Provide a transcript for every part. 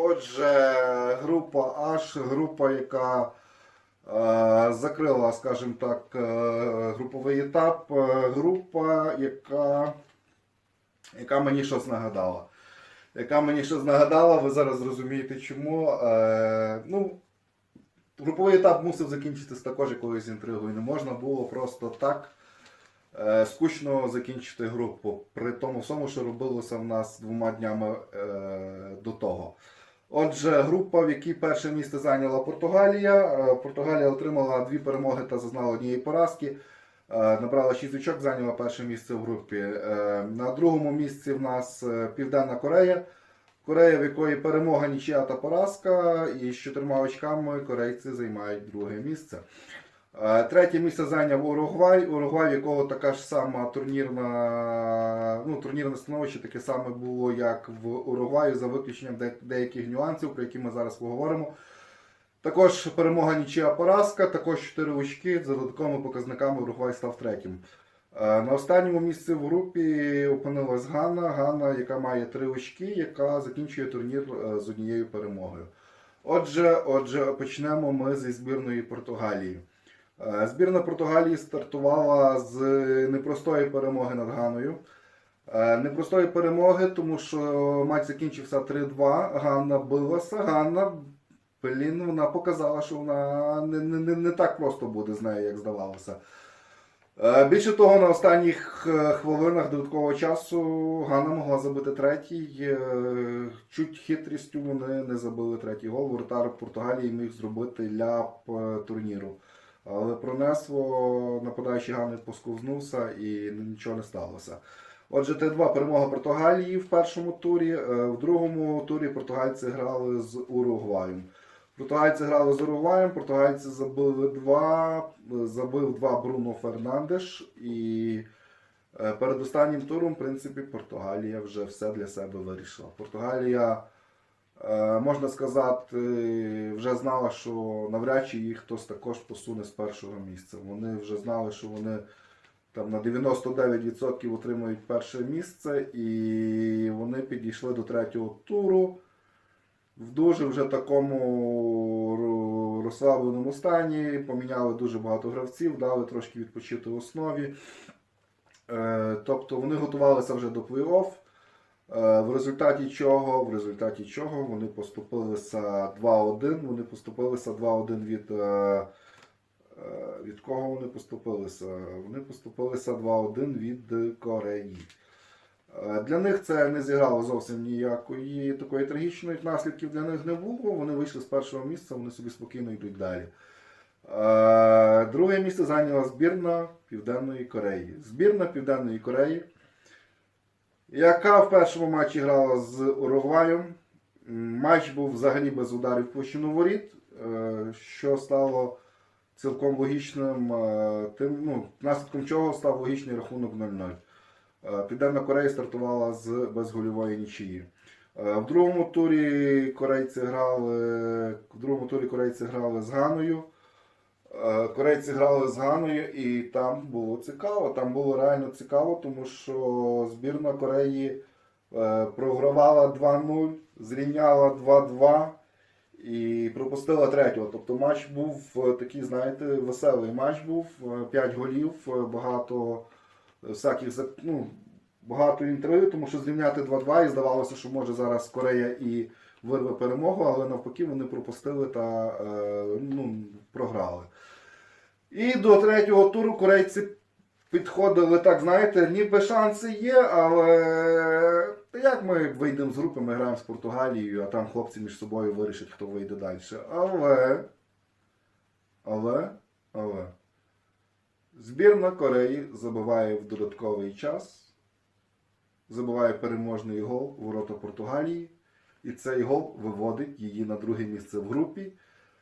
Отже, група H, група, яка е, закрила, скажімо так, е, груповий етап, е, група, яка, яка мені щось нагадала. Яка мені щось нагадала, ви зараз зрозумієте чому. Е, ну, груповий етап мусив закінчитися також якоюсь інтригою. Не можна було просто так е, скучно закінчити групу. При тому всьому, що робилося в нас двома днями е, до того. Отже, група, в якій перше місце зайняла Португалія. Е, Португалія отримала дві перемоги та зазнала однієї поразки. Е, Набрала 6 очок, зайняла перше місце в групі. Е, На другому місці в нас Південна Корея. Корея, в якої перемога нічия та поразка, і з чотирма очками корейці займають друге місце. Е, Третє місце зайняв Уругвай. Уругвай, в якого така ж сама турнірна, ну, турнірне становище таке саме було, як в Уругваї, за виключенням де- деяких нюансів, про які ми зараз поговоримо. Також перемога нічия поразка, також 4 очки. За додатковими показниками Уругвай став третім. Е, На останньому місці в групі опинилась Ганна. Ганна, яка має 3 очки, яка закінчує турнір е, з однією перемогою. Отже, отже, почнемо ми зі збірної Португалії. Е, Збірна Португалії стартувала з непростої перемоги над Ганою. Е, Непростої перемоги, тому що матч закінчився 3-2. Ганна билася. Ганна, блін, вона показала, що вона не, не, не, так просто буде з нею, як здавалося. Е, Більше того, на останніх хвилинах додаткового часу Ганна могла забити третій. Чуть хитрістю вони не забили третій гол. Воротар Португалії міг зробити ляп турніру. Але пронесло, нападаючий Ганни посковзнувся і нічого не сталося. Отже, Т2 перемога Португалії в першому турі. Е, В другому турі португальці грали з Уругваєм. Португальці грали з Уругваєм, португальці забили два, забив два Бруно Фернандеш. І е, перед останнім туром, в принципі, Португалія вже все для себе вирішила. Португалія, можна сказати, вже знала, що навряд чи їх хтось також посуне з першого місця. Вони вже знали, що вони там на 99% отримують перше місце, і вони підійшли до третього туру в дуже вже такому розслабленому стані. Поміняли дуже багато гравців, дали трошки відпочити в основі. Е, Тобто вони готувалися вже до плей-офф. Е, В результаті чого, в результаті чого вони поступилися 2-1. Вони поступилися 2-1 від. е, е, Від кого вони поступилися? Вони поступилися 2-1 від Кореї. Для них це не зіграло зовсім ніякої такої трагічної наслідків для них не було. Вони вийшли з першого місця, вони собі спокійно йдуть далі. Друге місце зайняла збірна Південної Кореї. Збірна Південної Кореї, яка в першому матчі грала з Уругваєм. Матч був взагалі без ударів площину воріт, е, що стало цілком логічним, е, тим, ну, наслідком чого став логічний рахунок 0-0. Е, Південна Корея стартувала з безгольової нічиї. В другому турі корейці грали, в другому турі корейці грали з Ганою. Е, Корейці грали з Ганою, і там було цікаво. Там було реально цікаво, тому що збірна Кореї е, програвала 2-0, зрівняла 2-2 і пропустила третього. Тобто матч був е, такий, знаєте, веселий матч був. 5 голів, багато всяких ну, багато інтриги, тому що зрівняти 2-2 і здавалося, що може зараз Корея і вирве перемогу, але навпаки вони пропустили та ну, програли. І до третього туру корейці підходили так, знаєте, ніби шанси є, але як ми вийдемо з групи, ми граємо з Португалією, а там хлопці між собою вирішать, хто вийде далі. Але, але, але. Збірна Кореї забиває в додатковий час, забиває переможний гол ворота Португалії, і цей гол виводить її на друге місце в групі.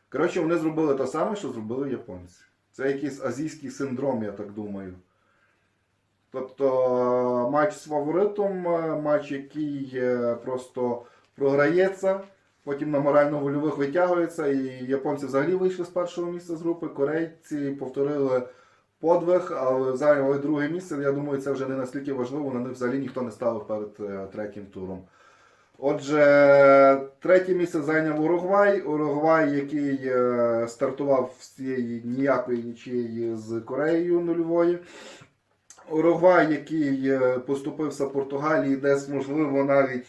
Коротше, вони зробили те саме, що зробили японці. Це якийсь азійський синдром, я так думаю. Тобто матч з фаворитом, е, матч, який е, просто програється, потім на морально-вольових витягується, і японці взагалі вийшли з першого місця з групи. Корейці повторили подвиг, але зайняли друге місце. Я думаю, це вже не настільки важливо, на них взагалі ніхто не ставив перед е, третім туром. Отже, третє місце зайняв Уругвай. Уругвай, який е, стартував з цієї ніякої нічиєї з Кореєю нульової. Уругвай, який е, поступився Португалії, десь, можливо, навіть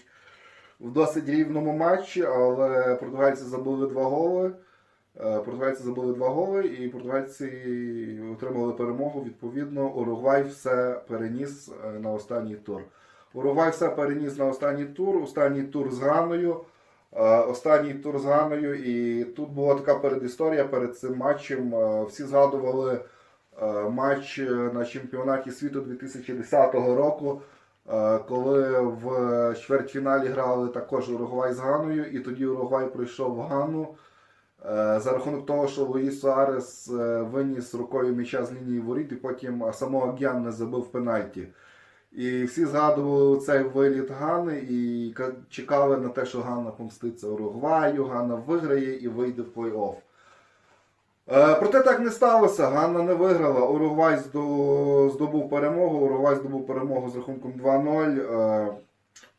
в досить рівному матчі, але португальці забили два голи. Е, Португальці забили два голи, і португальці отримали перемогу. Відповідно, Уругвай все переніс на останній тур. Уругвай все переніс на останній тур. Останній тур з Ганою. Е, Останній тур з Ганою. І тут була така передісторія перед цим матчем. Е, Всі згадували е, матч на чемпіонаті світу 2010 року. Коли в чвертьфіналі грали також Уругвай з Ганою, і тоді Уругвай пройшов в Гану за рахунок того, що Луїс Суарес виніс рукою м'яча з лінії воріт, і потім самого Гян не забив пенальті. І всі згадували цей виліт Гани і чекали на те, що Ганна помститься Уругваю, Ганна виграє і вийде в плей-офф. Е, Проте так не сталося. Ганна не виграла. Уругвай здобув перемогу. Уругвай здобув перемогу з рахунком 2-0. Е,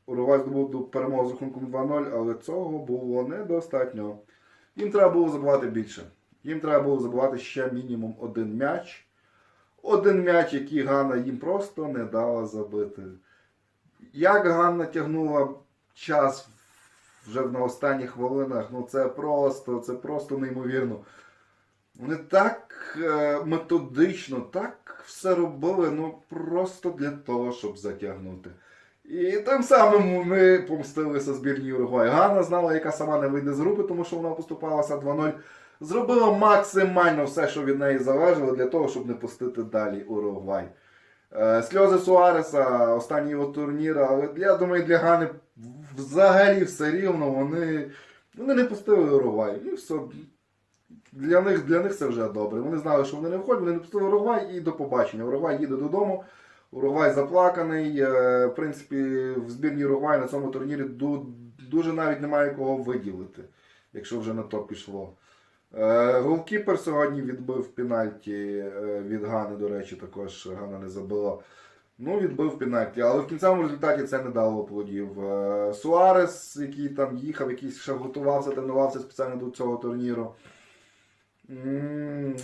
Уругвай здобув перемогу з рахунком 2-0, але цього було недостатньо. Їм треба було забувати більше. Їм треба було забувати ще мінімум один м'яч. Один м'яч, який Ганна їм просто не дала забити. Як Ганна тягнула час вже на останніх хвилинах, ну це просто, це просто неймовірно. Вони так е, методично, так все робили, ну просто для того, щоб затягнути. І тим самим вони помстилися збірній Уругваю. Ганна знала, яка сама не вийде з групи, тому що вона поступалася 2-0. Зробила максимально все, що від неї залежало, для того, щоб не пустити далі Уругвай. Е, Сльози Суареса, останній його турнір, але я думаю, для Гани взагалі все рівно. Вони, вони не пустили Уругвай. І все. Для них, для них це вже добре. Вони знали, що вони не входять, вони не пустили Уругвай і до побачення. Уругвай їде додому. Уругвай заплаканий. Е, В принципі, в збірні Уругвай на цьому турнірі дуже навіть немає кого виділити, якщо вже на то пішло. Е, Голкіпер сьогодні відбив пенальті е, від Гани, до речі, також Гана не забила. Ну, відбив пенальті, але в кінцевому результаті це не дало плодів. Е, Суарес, який там їхав, який ще готувався, тренувався спеціально до цього турніру.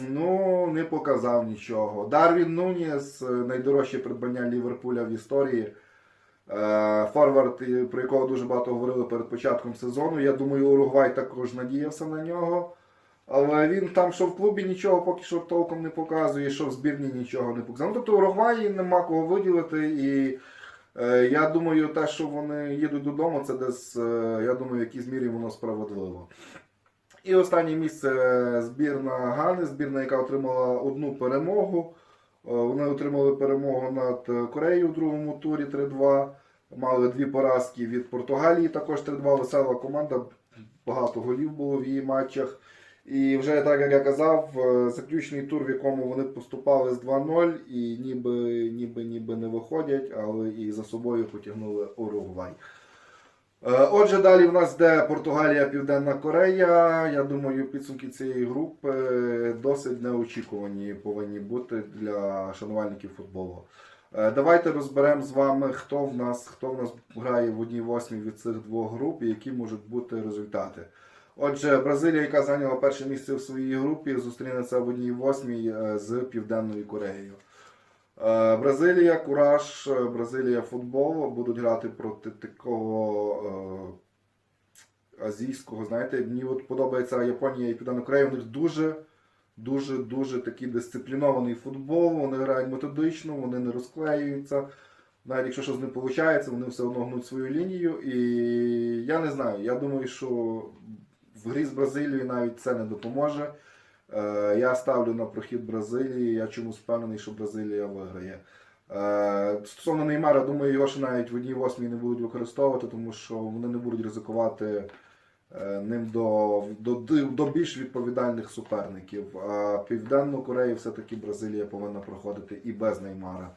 Ну, не показав нічого. Дарвін Нуніс, найдорожче придбання Ліверпуля в історії. Форвард, про якого дуже багато говорили перед початком сезону. Я думаю, Уругвай також надіявся на нього. Але він там, що в клубі нічого поки що толком не показує, що в збірні нічого не показує. Ну, тобто Уругваї нема кого виділити. І е, я думаю, те, що вони їдуть додому, це десь, е, я думаю, в якійсь мірі воно справедливо. І останнє місце збірна Гани, збірна, яка отримала одну перемогу. Е, Вони отримали перемогу над е, Кореєю в другому турі 3-2. Мали дві поразки від Португалії, також 3-2 весела команда. Багато голів було в її матчах. І вже так як я казав, е, заключний тур, в якому вони поступали з 2-0 і ніби, ніби, ніби не виходять, але і за собою потягнули Уругвай. Е, Отже, далі в нас йде Португалія, Південна Корея. Я думаю, підсумки цієї групи досить неочікувані повинні бути для шанувальників футболу. Е, Давайте розберемо з вами, хто в нас, хто в нас грає в одній восьмій від цих двох груп і які можуть бути результати. Отже, Бразилія, яка зайняла перше місце в своїй групі, зустрінеться в одній восьмій е, з Південною Кореєю. Е, Бразилія, Кураж, е, Бразилія футбол будуть грати проти такого азійського. Знаєте, мені от подобається Японія і Південна Корея. У них дуже, дуже, дуже такий дисциплінований футбол. Вони грають методично, вони не розклеюються. Навіть якщо щось не виходить, вони все одно гнуть свою лінію. І я не знаю. Я думаю, що в грі з Бразилією навіть це не допоможе. Е, Я ставлю на прохід Бразилії. Я чомусь впевнений, що Бразилія виграє. Е, Стосовно Неймара, думаю, його ще навіть в одній восьмій не будуть використовувати, тому що вони не будуть ризикувати е, ним до, до, до більш відповідальних суперників. А Південну Корею все-таки Бразилія повинна проходити і без Неймара.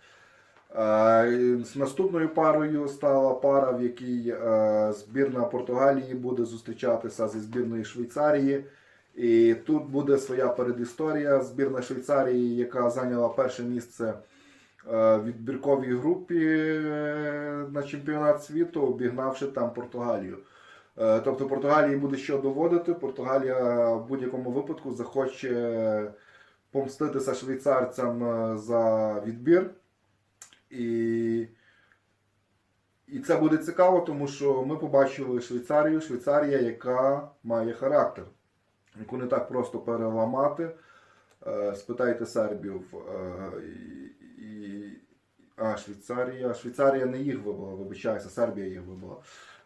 Е, З наступною парою стала пара, в якій е, збірна Португалії буде зустрічатися зі збірною Швейцарії. І тут буде своя передісторія. Збірна Швейцарії, яка зайняла перше місце е, відбірковій групі на чемпіонат світу, обігнавши там Португалію. Тобто Португалії буде що доводити. Португалія в будь-якому випадку захоче помститися швейцарцям за відбір. І, і це буде цікаво, тому що ми побачили Швейцарію, Швейцарія, яка має характер, яку не так просто переламати. Е, Спитайте сербів. е, І, а, Швейцарія. Швейцарія не їх вибила, вибачаюся, Сербія їх вибила.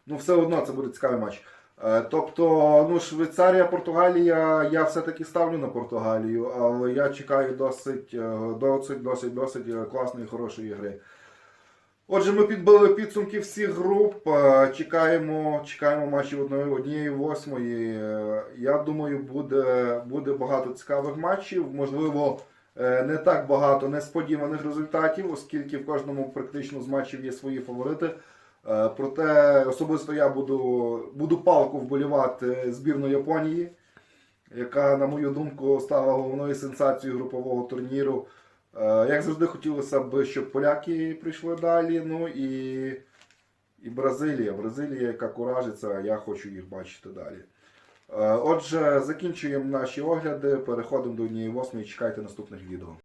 Ну, все одно це буде цікавий матч. Е, Тобто, ну, Швейцарія, Португалія, я все-таки ставлю на Португалію, але я чекаю досить, е, досить, досить, досить е, класної, хорошої гри. Отже, ми підбили підсумки всіх груп. Чекаємо, чекаємо матчів однієї восьмої. Я думаю, буде, буде багато цікавих матчів. Можливо, не так багато несподіваних результатів, оскільки в кожному практично з матчів є свої фаворити. Е, Проте особисто я буду, буду палку вболівати збірну Японії, яка, на мою думку, стала головною сенсацією групового турніру. Е, Як завжди, хотілося б, щоб поляки прийшли далі. Ну і, і Бразилія. Бразилія, яка куражиться, я хочу їх бачити далі. Е, Отже, закінчуємо наші огляди, переходимо до однієї восьмої. Чекайте наступних відео.